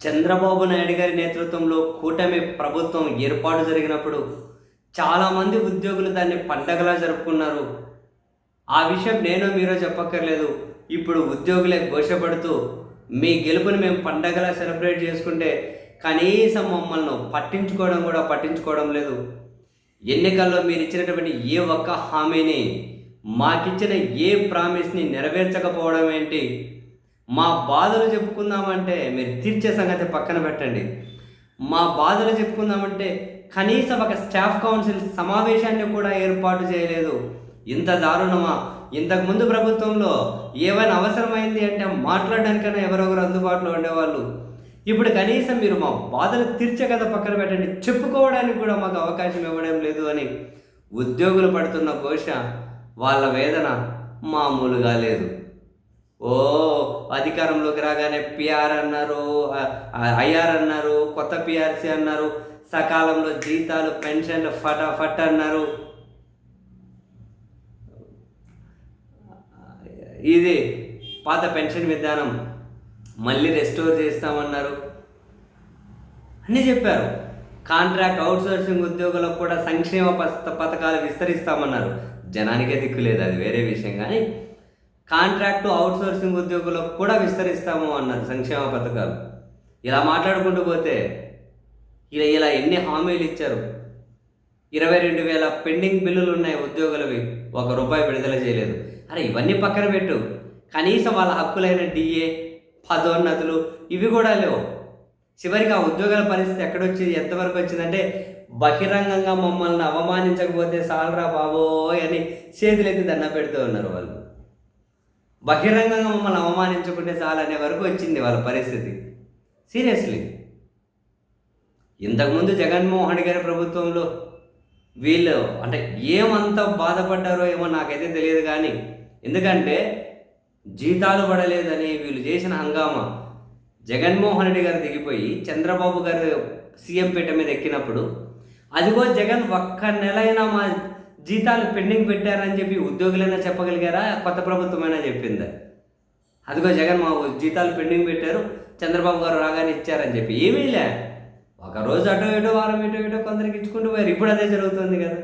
చంద్రబాబు నాయుడు గారి నేతృత్వంలో కూటమి ప్రభుత్వం ఏర్పాటు జరిగినప్పుడు చాలామంది ఉద్యోగులు దాన్ని పండగలా జరుపుకున్నారు. ఆ విషయం నేను మీరో చెప్పక్కర్లేదు. ఇప్పుడు ఉద్యోగులే ఘోషపడుతూ మీ గెలుపుని మేము పండగలా సెలబ్రేట్ చేసుకుంటే కనీసం మమ్మల్ని పట్టించుకోవడం కూడా పట్టించుకోవడం లేదు. ఎన్నికల్లో మీరు ఇచ్చినటువంటి ఏ ఒక్క హామీని మాకిచ్చిన ఏ ప్రామిస్ని నెరవేర్చకపోవడం ఏంటి? మా బాధలు చెప్పుకుందామంటే మీరు తీర్చే సంగతి పక్కన పెట్టండి. మా బాధలు చెప్పుకుందామంటే కనీసం ఒక స్టాఫ్ కౌన్సిల్ సమావేశాన్ని కూడా ఏర్పాటు చేయలేదు. ఇంత దారుణమా? ఇంతకుముందు ప్రభుత్వంలో ఏమైనా అవసరమైంది అంటే మాట్లాడడానికైనా ఎవరొకరు అందుబాటులో ఉండేవాళ్ళు? ఇప్పుడు కనీసం మీరు మా బాధలు తీర్చే కథ పక్కన పెట్టండి. చెప్పుకోవడానికి కూడా మాకు అవకాశం ఇవ్వడం లేదు అని ఉద్యోగులు పడుతున్న ఘోష వాళ్ళ వేదన మామూలుగా లేదు. ఓ అధికారంలోకి రాగానే పిఆర్ అన్నారు ఐఆర్ అన్నారు కొత్త పిఆర్సీ అన్నారు సకాలంలో జీతాలు పెన్షన్లు ఫటాఫట్ అన్నారు. ఇది పాత పెన్షన్ విధానం. మళ్ళీ రెస్టోర్ చేస్తామన్నారు. అన్నీ చెప్పారు. కాంట్రాక్ట్ అవుట్సోర్సింగ్ ఉద్యోగులకు కూడా సంక్షేమ పథకాలు విస్తరిస్తామన్నారు. జనానికే దిక్కు లేదు అది వేరే విషయం. కానీ కాంట్రాక్టు అవుట్సోర్సింగ్ ఉద్యోగులకు కూడా విస్తరిస్తాము అన్నారు సంక్షేమ పథకాలు. ఇలా మాట్లాడుకుంటూ పోతే ఇలా ఇలా ఎన్ని హామీలు ఇచ్చారు? ఇరవై రెండు వేల పెండింగ్ బిల్లులు ఉన్నాయి ఉద్యోగులవి ఒక రూపాయి విడుదల చేయలేదు. అరే ఇవన్నీ పక్కన పెట్టు. కనీసం వాళ్ళ హక్కులైన డిఏ పదోన్నతులు ఇవి కూడా లేవు. చివరికి ఆ ఉద్యోగాల పరిస్థితి ఎక్కడొచ్చింది? ఎంతవరకు వచ్చిందంటే బహిరంగంగా మమ్మల్ని అవమానించకపోతే సాలరా బాబోయ్ అని చేతులెత్తి దండ పెడుతూ ఉన్నారు వాళ్ళు. బహిరంగంగా మమ్మల్ని అవమానించుకుంటే చాలనే వరకు వచ్చింది వాళ్ళ పరిస్థితి. సీరియస్లీ. ఇంతకుముందు జగన్మోహన్ గారి ప్రభుత్వంలో వీళ్ళు అంటే ఏమంత బాధపడ్డారో ఏమో నాకైతే తెలియదు కానీ ఎందుకంటే జీతాలు పడలేదని వీళ్ళు చేసిన హంగామా జగన్మోహన్ రెడ్డి గారు దిగిపోయి చంద్రబాబు గారు సీఎం పీట మీద ఎక్కినప్పుడు అదిగో జగన్ ఒక్క నెలైనా మా జీతాలు పెండింగ్ పెట్టారని చెప్పి ఉద్యోగులైనా చెప్పగలిగారా? కొత్త ప్రభుత్వమైనా చెప్పిందా? అదిగో జగన్ మా జీతాలు పెండింగ్ పెట్టారు చంద్రబాబు గారు రాగానే ఇచ్చారని చెప్పి. ఏమీ లే. ఒక రోజు అటో ఇటో వారం ఇటో ఇటో కొందరికి ఇచ్చుకుంటూ పోయారు. ఇప్పుడు అదే జరుగుతుంది కదా.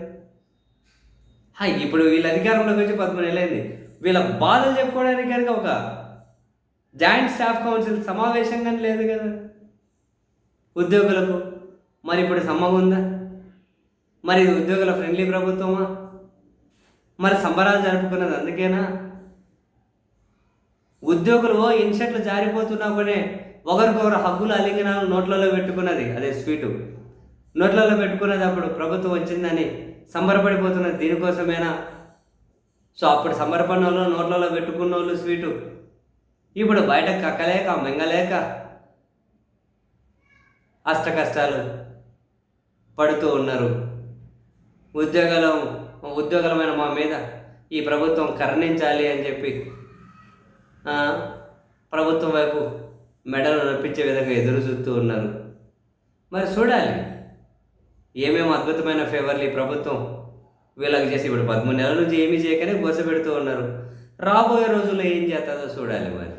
ఇప్పుడు వీళ్ళ అధికారంలోకి వచ్చి పదమూడు నెలైంది వీళ్ళ బాధలు చెప్పుకోవడానికి కనుక ఒక జాయింట్ స్టాఫ్ కౌన్సిల్ సమావేశం కానీ లేదు కదా. ఉద్యోగులకు మరి ఇప్పుడు సమ్మగా ఉందా? మరి ఇది ఉద్యోగుల ఫ్రెండ్లీ ప్రభుత్వమా? మరి సంబరాలు జరుపుకున్నది అందుకేనా? ఉద్యోగులు ఓ జారిపోతున్నా కూడా ఒకరికొకరు హక్కులు అలింగనాలు నోట్లలో పెట్టుకున్నది అదే స్వీటు. నోట్లలో పెట్టుకున్నది అప్పుడు ప్రభుత్వం వచ్చిందని సంబరపడిపోతున్నది దీనికోసమేనా? సో అప్పుడు సంబరపడిన వాళ్ళు నోట్లలో పెట్టుకున్న వాళ్ళు స్వీటు. ఇప్పుడు బయట కక్కలేక మింగలేక అష్ట కష్టాలు పడుతూ ఉన్నారు. ఉద్యోగాలు ఉద్యోగాలమైన మా మీద ఈ ప్రభుత్వం కరుణించాలి అని చెప్పి ప్రభుత్వం వైపు మెడలు నొప్పించే విధంగా ఎదురు చూస్తూ ఉన్నారు. మరి చూడాలి. ఏమేమి అద్భుతమైన ఫేవర్లు ఈ ప్రభుత్వం వీళ్ళకి చేసి ఇప్పుడు పదమూడు నెలల నుంచి ఏమీ చేయకనే గోస పెడుతూ ఉన్నారు. రాబోయే రోజుల్లో ఏం చేస్తుందో చూడాలి మరి.